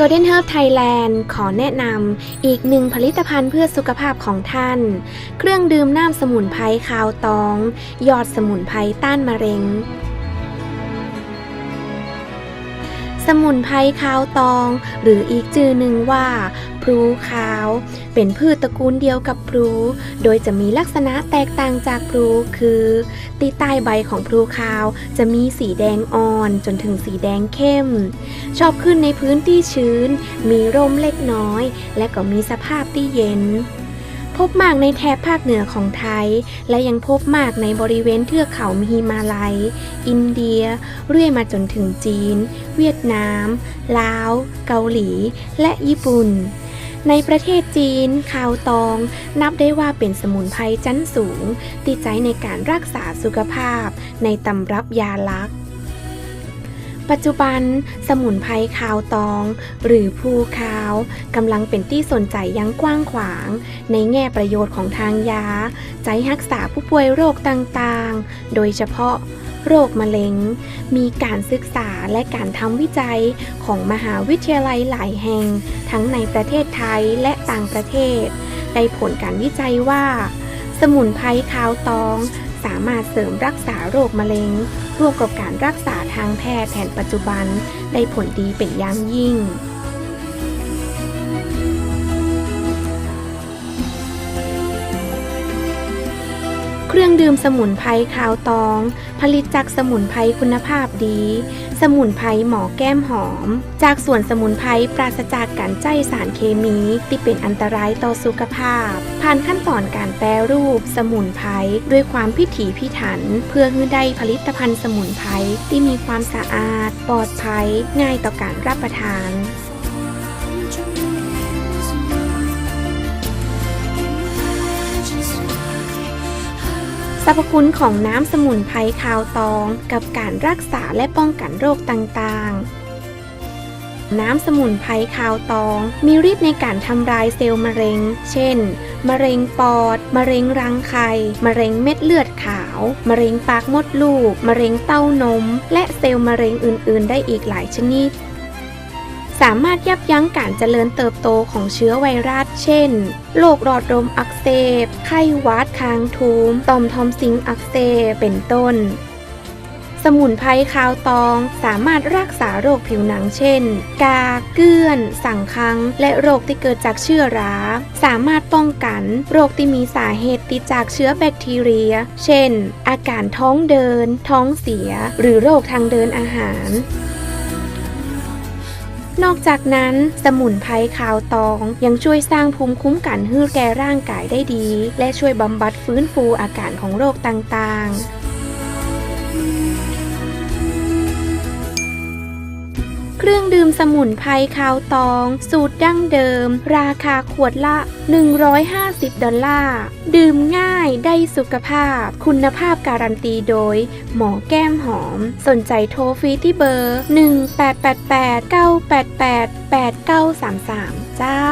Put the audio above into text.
Golden Herb Thailand ขอแนะนำอีกหนึ่งผลิตภัณฑ์เพื่อสุขภาพของท่าน เครื่องดื่มน้ำสมุนไพรคาวตอง ยอดสมุนไพรต้านมะเร็ง สมุนไพรคาวตอง หรืออีกชื่อหนึ่งว่า พลูขาว เป็นพืชตระกูลเดียวกับพลูโดยจะมีลักษณะแตกต่างจากพลูคือตีใต้ใบของพลูขาวจะมีสีแดงอ่อนจนถึงสีแดงเข้ม ชอบขึ้นในพื้นที่ชื้น มีร่มเล็กน้อย และก็มีสภาพที่เย็น พบมากในแถบภาคเหนือของไทย และยังพบมากในบริเวณเทือกเขาฮิมาลัย อินเดีย เรื่อยมาจนถึงจีน เวียดนาม ลาว เกาหลี และญี่ปุ่น ในประเทศจีนคาวตอง นับได้ว่าเป็นสมุนไพรชั้นสูง ติดใจในการรักษาสุขภาพ ในตำรับยาลักษ์ ปัจจุบัน สมุนไพรคาวตอง หรือภูคาวกำลังเป็นที่สนใจอยังกว้างขวาง ในแง่ประโยชน์ของทางยา ใจรักษาผู้ป่วยโรคต่างๆ โดยเฉพาะโรคมะเร็ง มีการศึกษาและการทำวิจัยของมหาวิทยาลัยหลายแห่ง ทั้งในประเทศไทยและต่างประเทศ ได้ผลการวิจัยว่า สมุนไพรคาวตอง สามารถเสริมรักษาโรคมะเร็ง ร่วมกับการรักษาทางแพทย์แผนปัจจุบัน ได้ผลดีเป็นอย่างยิ่ง เครื่องดื่มสมุนไพรคาวตอง ผลิตจากสมุนไพรคุณภาพดี สมุนไพรหมอแก้มหอม จากส่วนสมุนไพรปราศจากการใจสารเคมีที่เป็นอันตรายต่อสุขภาพ ผ่านขั้นตอนการแปรรูป สมุนไพรด้วยความพิถีพิถัน เพื่อให้ได้ผลิตภัณฑ์สมุนไพรที่มีความสะอาด ปลอดภัย ง่ายต่อการรับประทาน รรพคุณของน้ำสมุนไพรคาวตอง กับการรักษาและป้องกันโรคต่างๆ น้ำสมุนไพรคาวตอง มีฤทธิ์ในการทำลายเซลล์มะเร็ง เช่น มะเร็งปอด มะเร็งรังไข่ มะเร็งเม็ดเลือดขาว มะเร็งปากมดลูก มะเร็งเต้านม และเซลล์มะเร็งอื่น ๆ ได้อีกหลายชนิด สามารถยับยั้งการเจริญเติบโตของเชื้อไวรัส เช่น โรคหลอดลมอักเสบ ไข้หวัด คางทูม ต่อมทอมซิงอักเสบ เป็นต้น สมุนไพรคาวตองสามารถรักษาโรคผิวหนังเช่น กา เกื้อน สังคัง และโรคที่เกิดจากเชื้อรา สามารถป้องกันโรคที่มีสาเหตุติดจากเชื้อแบคทีเรีย เช่น อาการท้องเดิน ท้องเสีย หรือโรคทางเดินอาหาร นอกจากนั้น สมุนไพรขาวตอง ยังช่วยสร้างภูมิคุ้มกันให้แก่ร่างกายได้ดี และช่วยบำบัดฟื้นฟูอาการของโรคต่างๆ มสมุนไพรคาวตอง สูตรดั้งเดิม ราคาขวดละ 150 ดอลลาร์ ดื่มง่ายได้สุขภาพ คุณภาพการันตีโดย หมอแก้มหอม สนใจโทรฟรีที่เบอร์ 1888 988 8933 เจ้า